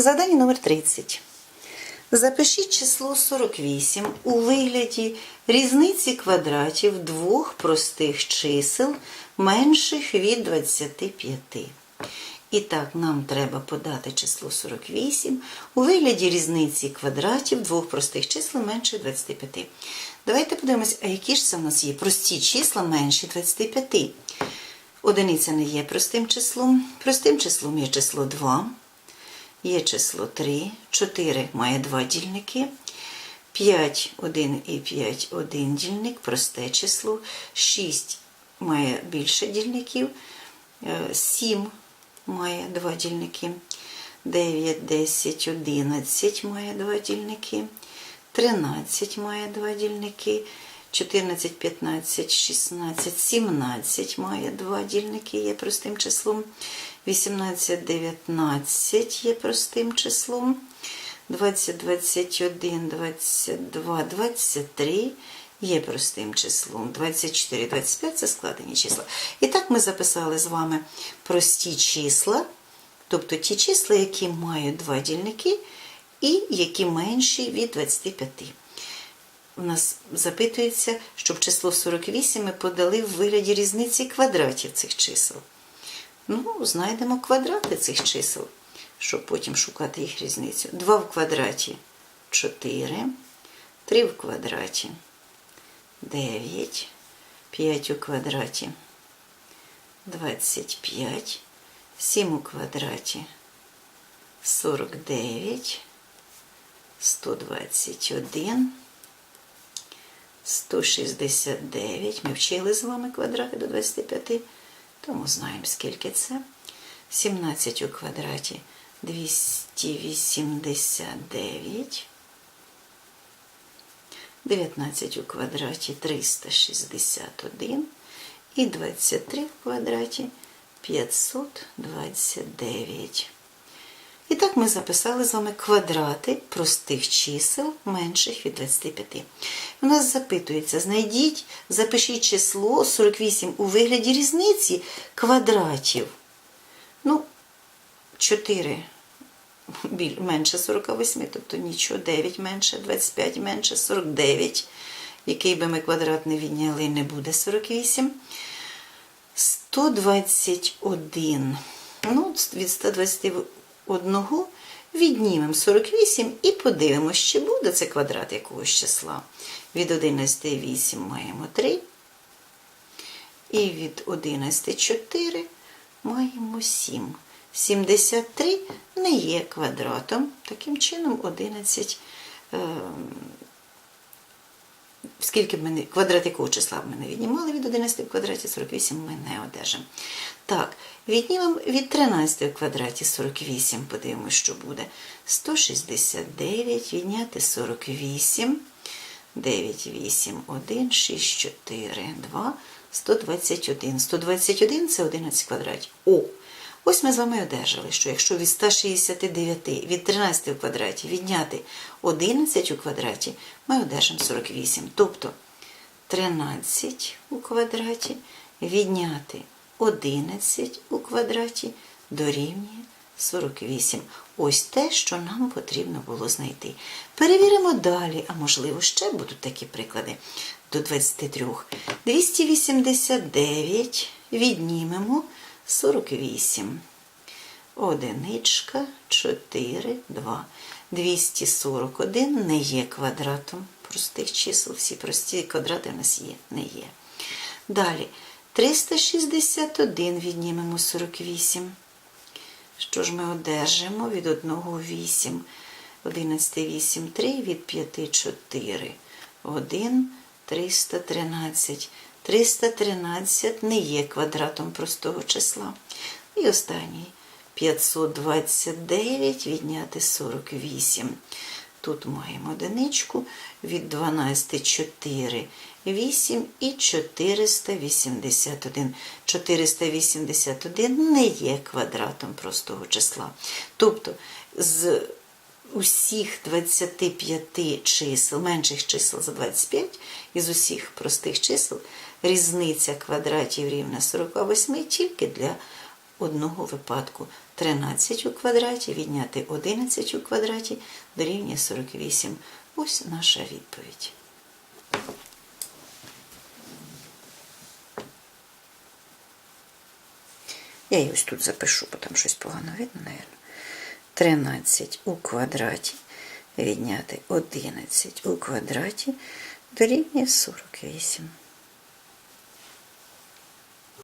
Задання номер 30. Запишіть число 48 у вигляді різниці квадратів двох простих чисел менших від 25. І так, нам треба подати число 48 у вигляді різниці квадратів двох простих чисел менше 25. Давайте подивимось, а які ж це в нас є прості числа менші 25. Одиниця не є простим числом. Простим числом є число 2. Є число 3, 4 має два дільники, 5, 1 і 5 один дільник, просте число, 6 має більше дільників, 7 має два дільники, 9, 10, 11 має два дільники, 13 має два дільники, 14, 15, 16, 17 має два дільники, є простим числом. 18, 19 є простим числом. 20, 21, 22, 23 є простим числом. 24, 25 це складені числа. І так ми записали з вами прості числа, тобто ті числа, які мають два дільники і які менші від 25. У нас запитується, щоб число 48 ми подали в вигляді різниці квадратів цих чисел. Ну, знайдемо квадрати цих чисел, щоб потім шукати їх різницю. 2 в квадраті 4, 3 в квадраті 9, 5 у квадраті 25, 7 у квадраті 49, 121, 169. Ми вчили з вами квадрати до 25. Тому знаємо, скільки це. 17 у квадраті 289. 19 у квадраті 361. І 23 в квадраті 529. І так ми записали з вами квадрати простих чисел менших від 25. У нас запитується, знайдіть, запишіть число 48 у вигляді різниці квадратів. Ну, 4 біль- менше 48, тобто нічого, 9 менше, 25 менше, 49. Який би ми квадрат не відняли, не буде 48. 121. Ну, від 121 віднімемо 48 і подивимося, чи буде це квадрат якогось числа. Від 11 8 маємо 3. І від 11 4 маємо 7. 73 не є квадратом. Таким чином 11. Е Скільки б ми не, квадрат якого числа б ми не віднімали від 11 в квадраті 48 ми не одержимо. Так, віднімемо від 13 в квадраті 48, подивимося, що буде. 169 відняти 48, 9, 8, 1, 6, 4, 2, 121. 121 це 11 квадратів. О! Ось ми з вами одержали, що якщо від 169 від 13 в квадраті відняти 11 у квадраті, ми одержимо 48. Тобто 13 у квадраті відняти 11 у квадраті дорівнює 48. Ось те, що нам потрібно було знайти. Перевіримо далі, а можливо, ще будуть такі приклади до 23. 289 віднімемо 48. Одиничка, 4, 2. 241 не є квадратом простих чисел. Всі прості квадрати в нас є, не є. Далі 361 віднімемо 48. Що ж ми одержимо від 1 8, 11 8, 3, від 5 4, 1, 313. 313 не є квадратом простого числа. І останній 529 відняти 48. Тут маємо одиничку від 12 4, 8 і 481. 481 не є квадратом простого числа. Тобто з усіх 25 чисел, менших чисел за 25, із усіх простих чисел різниця квадратів рівна 48 тільки для одного випадку. 13 у квадраті відняти 11 у квадраті дорівнює 48. Ось наша відповідь. Я її ось тут запишу, бо там щось погано видно, мабуть. 13 у квадраті відняти 11 у квадраті дорівнює 48.